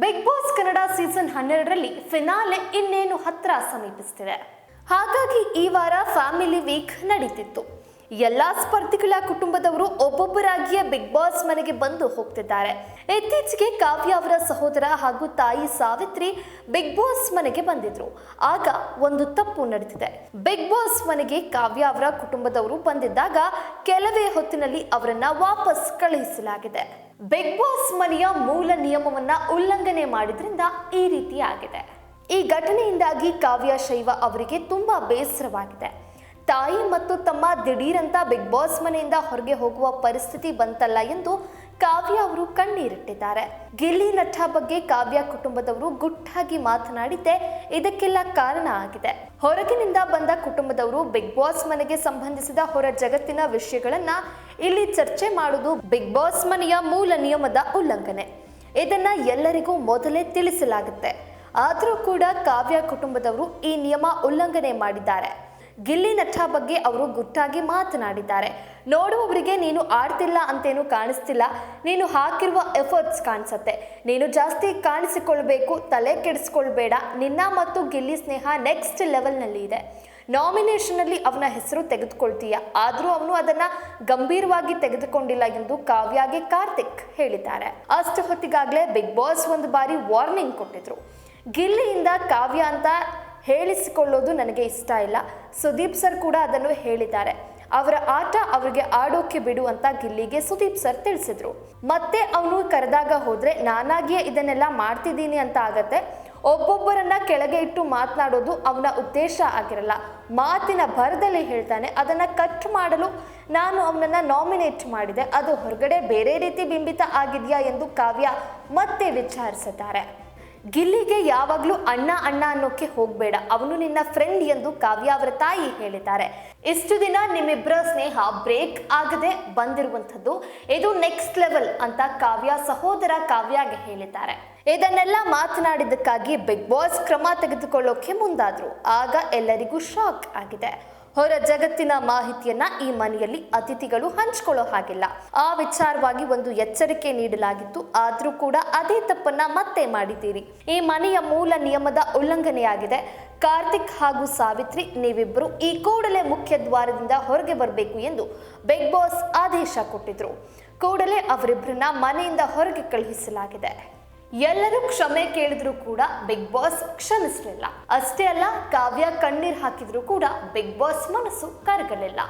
Big boss Kannada season ಹನ್ನೆರಡರಲ್ಲಿ finale ಇನ್ನೇನು ಹತ್ರ ಸಮೀಪಿಸ್ತಿದೆ. ಹಾಗಾಗಿ ಈ ವಾರ ಫ್ಯಾಮಿಲಿ ವೀಕ್ ನಡೀತಿತ್ತು. ಎಲ್ಲಾ ಸ್ಪರ್ಧಿಗಳ ಕುಟುಂಬದವರು ಒಬ್ಬೊಬ್ಬರಾಗಿಯೇ ಬಿಗ್ ಬಾಸ್ ಮನೆಗೆ ಬಂದು ಹೋಗ್ತಿದ್ದಾರೆ. ಇತ್ತೀಚೆಗೆ ಕಾವ್ಯ ಅವರ ಸಹೋದರ ಹಾಗೂ ತಾಯಿ ಸಾವಿತ್ರಿ ಬಿಗ್ ಬಾಸ್ ಮನೆಗೆ ಬಂದಿದ್ರು. ಆಗ ಒಂದು ತಪ್ಪು ನಡೆದಿದೆ ಬಿಗ್ ಬಾಸ್ ಮನೆಗೆ ಕಾವ್ಯ ಅವರ ಕುಟುಂಬದವರು ಬಂದಿದ್ದಾಗ ಕೆಲವೇ ಹೊತ್ತಿನಲ್ಲಿ ಅವರನ್ನ ವಾಪಸ್ ಕಳುಹಿಸಲಾಗಿದೆ. ಬಿಗ್ ಬಾಸ್ ಮನೆಯ ಮೂಲ ನಿಯಮವನ್ನ ಉಲ್ಲಂಘನೆ ಮಾಡಿದ್ರಿಂದ ಈ ರೀತಿ ಆಗಿದೆ. ಈ ಘಟನೆಯಿಂದಾಗಿ ಕಾವ್ಯ ಶೈವ ಅವರಿಗೆ ತುಂಬಾ ಬೇಸರವಾಗಿದೆ. ತಾಯಿ ಮತ್ತು ತಮ್ಮ ದಿಢೀರಂತ ಬಿಗ್ ಬಾಸ್ ಮನೆಯಿಂದ ಹೊರಗೆ ಹೋಗುವ ಪರಿಸ್ಥಿತಿ ಬಂತಲ್ಲ ಎಂದು ಕಾವ್ಯ ಅವರು ಕಣ್ಣೀರಿಟ್ಟಿದ್ದಾರೆ. ಗಿಲ್ಲಿ ನಟ ಬಗ್ಗೆ ಕಾವ್ಯ ಕುಟುಂಬದವರು ಗುಟ್ಟಾಗಿ ಮಾತನಾಡಿದ್ದೆ ಇದಕ್ಕೆಲ್ಲ ಕಾರಣ ಆಗಿದೆ. ಹೊರಗಿನಿಂದ ಬಂದ ಕುಟುಂಬದವರು ಬಿಗ್ ಬಾಸ್ ಮನೆಗೆ ಸಂಬಂಧಿಸಿದ ಹೊರ ಜಗತ್ತಿನ ವಿಷಯಗಳನ್ನ ಇಲ್ಲಿ ಚರ್ಚೆ ಮಾಡುವುದು ಬಿಗ್ ಬಾಸ್ ಮನೆಯ ಮೂಲ ನಿಯಮದ ಉಲ್ಲಂಘನೆ. ಇದನ್ನ ಎಲ್ಲರಿಗೂ ಮೊದಲೇ ತಿಳಿಸಲಾಗುತ್ತೆ. ಆದರೂ ಕೂಡ ಕಾವ್ಯ ಕುಟುಂಬದವರು ಈ ನಿಯಮ ಉಲ್ಲಂಘನೆ ಮಾಡಿದ್ದಾರೆ. ಗಿಲ್ಲಿ ನಟ ಬಗ್ಗೆ ಅವರು ಗುಟ್ಟಾಗಿ ಮಾತನಾಡಿದ್ದಾರೆ. ನೋಡುವವರಿಗೆ, ನೀನು ಆಡ್ತಿಲ್ಲ ಅಂತೇನು ಕಾಣಿಸ್ತಿಲ್ಲ. ನೀನು ಹಾಕಿರುವ ಎಫರ್ಟ್ಸ್ ಕಾಣಿಸುತ್ತೆ. ನೀನು ಜಾಸ್ತಿ ಕಾಣಿಸಿಕೊಳ್ಬೇಕು, ತಲೆ ಕೆಡಿಸ್ಕೊಳ್ಬೇಡ. ನಿನ್ನ ಮತ್ತು ಗಿಲ್ಲಿ ಸ್ನೇಹ ನೆಕ್ಸ್ಟ್ ಲೆವೆಲ್ನಲ್ಲಿ ಇದೆ. ನಾಮಿನೇಷನ್ ಅಲ್ಲಿ ಅವನ ಹೆಸರು ತೆಗೆದುಕೊಳ್ತೀಯ? ಆದರೂ ಅವನು ಅದನ್ನ ಗಂಭೀರವಾಗಿ ತೆಗೆದುಕೊಂಡಿಲ್ಲ ಎಂದು ಕಾವ್ಯಾಗೆ ಕಾರ್ತಿಕ್ ಹೇಳಿದ್ದಾರೆ. ಅಷ್ಟು ಹೊತ್ತಿಗಾಗಲೇ ಬಿಗ್ ಬಾಸ್ ಒಂದು ಬಾರಿ ವಾರ್ನಿಂಗ್ ಕೊಟ್ಟಿದ್ರು. ಗಿಲ್ಲಿಯಿಂದ ಕಾವ್ಯ ಅಂತ ಹೇಳಿಸಿಕೊಳ್ಳೋದು ನನಗೆ ಇಷ್ಟ ಇಲ್ಲ. ಸುದೀಪ್ ಸರ್ ಕೂಡ ಅದನ್ನು ಹೇಳಿದ್ದಾರೆ. ಅವರ ಆಟ ಅವರಿಗೆ ಆಡೋಕೆ ಬಿಡು ಅಂತ ಗಿಲ್ಲಿಗೆ ಸುದೀಪ್ ಸರ್ ತಿಳಿಸಿದ್ರು. ಮತ್ತೆ ಅವನು ಕರೆದಾಗ ಹೋದ್ರೆ, ನಾನಾಗಿಯೇ ಇದನ್ನೆಲ್ಲ ಮಾಡ್ತಿದ್ದೀನಿ ಅಂತ ಆಗತ್ತೆ. ಒಬ್ಬೊಬ್ಬರನ್ನ ಕೆಳಗೆ ಇಟ್ಟು ಮಾತನಾಡೋದು ಅವನ ಉದ್ದೇಶ ಆಗಿರಲ್ಲ. ಮಾತಿನ ಭರದಲ್ಲಿ ಹೇಳ್ತಾನೆ, ಅದನ್ನ ಕಟ್ ಮಾಡಲು ನಾನು ಅವನನ್ನ ನಾಮಿನೇಟ್ ಮಾಡಿದೆ. ಅದು ಹೊರಗಡೆ ಬೇರೆ ರೀತಿ ಬಿಂಬಿತ ಆಗಿದೆಯಾ ಎಂದು ಕಾವ್ಯ ಮತ್ತೆ ವಿಚಾರಿಸಿದ್ದಾರೆ ಗಿಲ್ಲಿಗೆ ಯಾವಾಗಲೂ ಅಣ್ಣ ಅಣ್ಣ ಅನ್ನೋಕೆ ಹೋಗಬೇಡ. ಅವನು ನಿನ್ನ ಫ್ರೆಂಡ್ ಎಂದು ಕಾವ್ಯ ಅವರ ತಾಯಿ ಹೇಳಿದ್ದಾರೆ. ಇಷ್ಟು ದಿನ ನಿಮ್ಮಿಬ್ಬರ ಸ್ನೇಹ ಬ್ರೇಕ್ ಆಗದೆ ಬಂದಿರುವಂಥದ್ದು ಇದು ನೆಕ್ಸ್ಟ್ ಲೆವೆಲ್ ಅಂತ ಕಾವ್ಯ ಸಹೋದರ ಕಾವ್ಯಾಗೆ ಹೇಳಿದ್ದಾರೆ. ಇದನ್ನೆಲ್ಲ ಮಾತನಾಡಿದ್ದಕ್ಕಾಗಿ ಬಿಗ್ ಬಾಸ್ ಕ್ರಮ ತೆಗೆದುಕೊಳ್ಳೋಕೆ ಮುಂದಾದ್ರು. ಆಗ ಎಲ್ಲರಿಗೂ ಶಾಕ್ ಆಗಿದೆ. ಹೊರ ಜಗತ್ತಿನ ಮಾಹಿತಿಯನ್ನ ಈ ಮನೆಯಲ್ಲಿ ಅತಿಥಿಗಳು ಹಂಚ್ಕೊಳ್ಳೋ ಹಾಗಿಲ್ಲ. ಆ ವಿಚಾರವಾಗಿ ಒಂದು ಎಚ್ಚರಿಕೆ ನೀಡಲಾಗಿತ್ತು. ಆದ್ರೂ ಕೂಡ ಅದೇ ತಪ್ಪನ್ನ ಮತ್ತೆ ಮಾಡಿದ್ದೀರಿ. ಈ ಮನೆಯ ಮೂಲ ನಿಯಮದ ಉಲ್ಲಂಘನೆಯಾಗಿದೆ. ಕಾರ್ತಿಕ್ ಹಾಗೂ ಸಾವಿತ್ರಿ ನೀವಿಬ್ಬರು ಈ ಕೂಡಲೇ ಮುಖ್ಯ ದ್ವಾರದಿಂದ ಹೊರಗೆ ಬರಬೇಕು ಎಂದು ಬಿಗ್ ಬಾಸ್ ಆದೇಶ ಕೊಟ್ಟಿದ್ರು. ಕೂಡಲೇ ಅವರಿಬ್ಬರನ್ನ ಮನೆಯಿಂದ ಹೊರಗೆ ಕಳುಹಿಸಲಾಗಿದೆ. ಎಲ್ಲರೂ ಕ್ಷಮೆ ಕೇಳಿದ್ರು ಕೂಡ ಬಿಗ್ ಬಾಸ್ ಕ್ಷಮಿಸಲಿಲ್ಲ. ಅಷ್ಟೇ ಅಲ್ಲ, ಕಾವ್ಯ ಕಣ್ಣೀರ್ ಹಾಕಿದ್ರು ಕೂಡ ಬಿಗ್ ಬಾಸ್ ಮನಸ್ಸು ಕರಗಲಿಲ್ಲ.